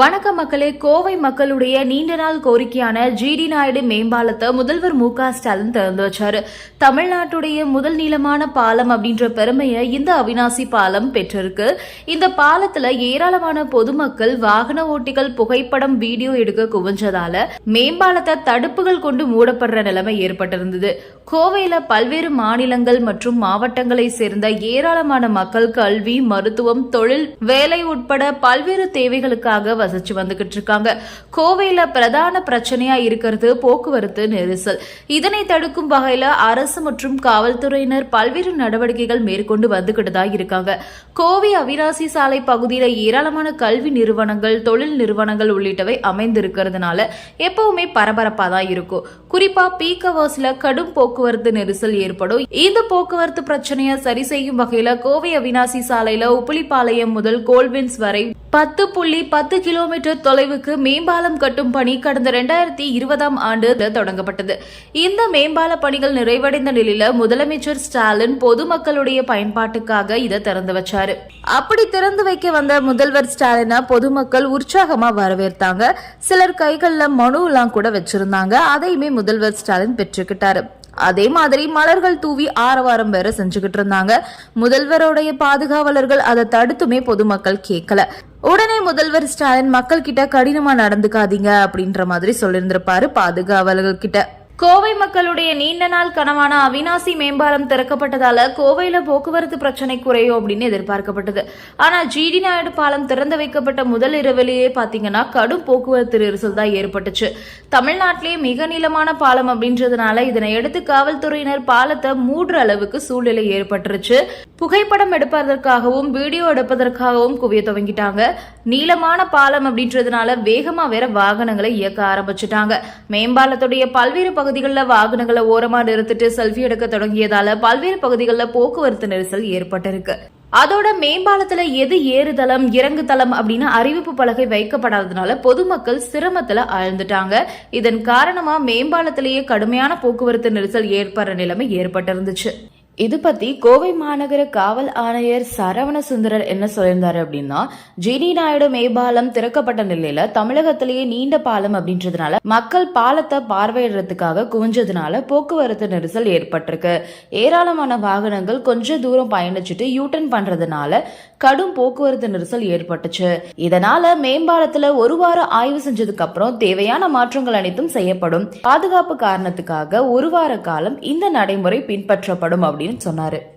வணக்கம் மக்களே கோவை மக்களுடைய நீண்ட நாள் கோரிக்கையான ஜிடி நாயுடு மேம்பாலத்தை முதல்வர் மு க ஸ்டாலின் திறந்து வச்சாரு. தமிழ்நாட்டுடைய முதல் நீளமான பாலம் அப்படின்ற பெருமையை இந்த அவினாசி பாலம் பெற்றிருக்கு. இந்த பாலத்துல ஏராளமான பொதுமக்கள் வாகன ஓட்டிகள் புகைப்படம் வீடியோ எடுக்க குவிஞ்சதால மேம்பாலத்தை தடுப்புகள் கொண்டு மூடப்படுற நிலைமை ஏற்பட்டிருந்தது. கோவையில பல்வேறு மாநிலங்கள் மற்றும் மாவட்டங்களை சேர்ந்த ஏராளமான மக்கள் கல்வி மருத்துவம் தொழில் வேலை உட்பட பல்வேறு தேவைகளுக்காக வசிச்சு வந்துகிட்டு இருக்காங்க கோவையில பிரதான பிரச்சனையா இருக்கிறது போக்குவரத்து நெரிசல். இதனை தடுக்கும் வகையில அரசு மற்றும் காவல்துறையினர் பல்வேறு நடவடிக்கைகள் மேற்கொண்டு வந்துகிட்டு தான் இருக்காங்க. கோவை அவிராசி சாலை பகுதியில ஏராளமான கல்வி நிறுவனங்கள் தொழில் நிறுவனங்கள் உள்ளிட்டவை அமைந்திருக்கிறதுனால எப்பவுமே பரபரப்பா தான் இருக்கும். குறிப்பா பீக் அவர்ஸ்ல கடும் போக்குவரத்து நெரிசல் ஏற்படும். இந்த போக்குவரத்து பிரச்சனையை சரி செய்யும் வகையில கோவை அவினாசி சாலையில உப்புளிப்பாளையம் முதல் கோல்வின்ஸ் வரை பத்து புள்ளி பத்து கிலோ கிலோமீட்டர் தொலைவுக்கு மேம்பாலம் கட்டும் பணி கடந்த ரெண்டாயிரத்தி இருபதாம் ஆண்டு தொடங்கப்பட்டது. இந்த மேம்பால பணிகள் நிறைவடைந்த நிலையில முதலமைச்சர் ஸ்டாலின் பொதுமக்களுடைய பயன்பாட்டுக்காக இதை திறந்து வச்சாரு. அப்படி திறந்து வைக்க வந்த முதல்வர் ஸ்டாலினை பொதுமக்கள் உற்சாகமா வரவேற்றாங்க. சிலர் கைகள்ல மனு எல்லாம் கூட வச்சிருந்தாங்க. அதையுமே முதல்வர் ஸ்டாலின் பெற்றுக்கிட்டாரு. அதே மாதிரி மலர்கள் தூவி ஆரவாரம் வேற செஞ்சுக்கிட்டு இருந்தாங்க. முதல்வருடைய பாதுகாவலர்கள் அதை தடுத்துமே பொதுமக்கள் கேட்கல. உடனே முதல்வர் ஸ்டாலின் மக்கள் கிட்ட கடினமா நடந்துக்காதீங்க அப்படின்ற மாதிரி சொல்லியிருந்திருப்பாரு பாதுகாவலர்கள் கிட்ட. கோவை மக்களுடைய நீண்ட நாள் கனவான அவினாசி மேம்பாலம் திறக்கப்பட்டதால கோவையில போக்குவரத்து பிரச்சனை குறையும் அப்படின்னு எதிர்பார்க்கப்பட்டது. ஆனா ஜிடி நாயுடு பாலம் திறந்து வைக்கப்பட்ட முதல் இரவிலேயே பாத்தீங்கன்னா கடும் போக்குவரத்து நெரிசல் தான் ஏற்பட்டுச்சு. தமிழ்நாட்டிலேயே மிக நீளமான பாலம் அப்படின்றதுனால இதனை எடுத்து காவல்துறையினர் பாலத்தை மூடுற அளவுக்கு சூழ்நிலை ஏற்பட்டுருச்சு. புகைப்படம் எடுப்பதற்காகவும் வீடியோ எடுப்பதற்காகவும் குவிய துவங்கிட்டாங்க. நீளமான பாலம் அப்படின்றதுனால வேகமா வேற வாகனங்களை இயக்க ஆரம்பிச்சிட்டாங்க. மேம்பாலத்துடைய பல்வேறு பகுதிகளில் வாகனங்களை ஓரமா நிறுத்திட்டு செல்ஃபி எடுக்க தொடங்கியதால பல்வேறு பகுதிகளில் போக்குவரத்து நெரிசல் ஏற்பட்டிருக்கு. அதோட மேம்பாலத்துல எது ஏறுதளம் இறங்குதளம் அப்படின்னு அறிவிப்பு பலகை வைக்கப்படாததுனால பொதுமக்கள் சிரமத்துல ஆழ்ந்துட்டாங்க. இதன் காரணமா மேம்பாலத்திலேயே கடுமையான போக்குவரத்து நெரிசல் ஏற்படுற நிலைமை ஏற்பட்டிருந்துச்சு. இது பத்தி கோவை மாநகர காவல் ஆணையர் சரவண சுந்தரர் என்ன சொல்லியிருந்தாரு அப்படின்னா ஜெனி நாயுடு மேம்பாலம் திறக்கப்பட்ட நிலையில தமிழகத்திலேயே நீண்ட பாலம் அப்படின்றதுனால மக்கள் பாலத்தை பார்வையிடுறதுக்காக குவிஞ்சதுனால போக்குவரத்து நெரிசல் ஏற்பட்டிருக்கு. ஏராளமான வாகனங்கள் கொஞ்ச தூரம் பயணிச்சுட்டு யூட்டன் பண்றதுனால கடும் போக்குவரத்து நெரிசல் ஏற்பட்டுச்சு. இதனால மேம்பாலத்துல ஒரு வாரம் ஆய்வு செஞ்சதுக்கு அப்புறம் தேவையான மாற்றங்கள் அனைத்தும் செய்யப்படும். பாதுகாப்பு காரணத்துக்காக ஒரு வார காலம் இந்த நடைமுறை பின்பற்றப்படும் அப்படின்னு அப்படின்னு சொன்னாரு.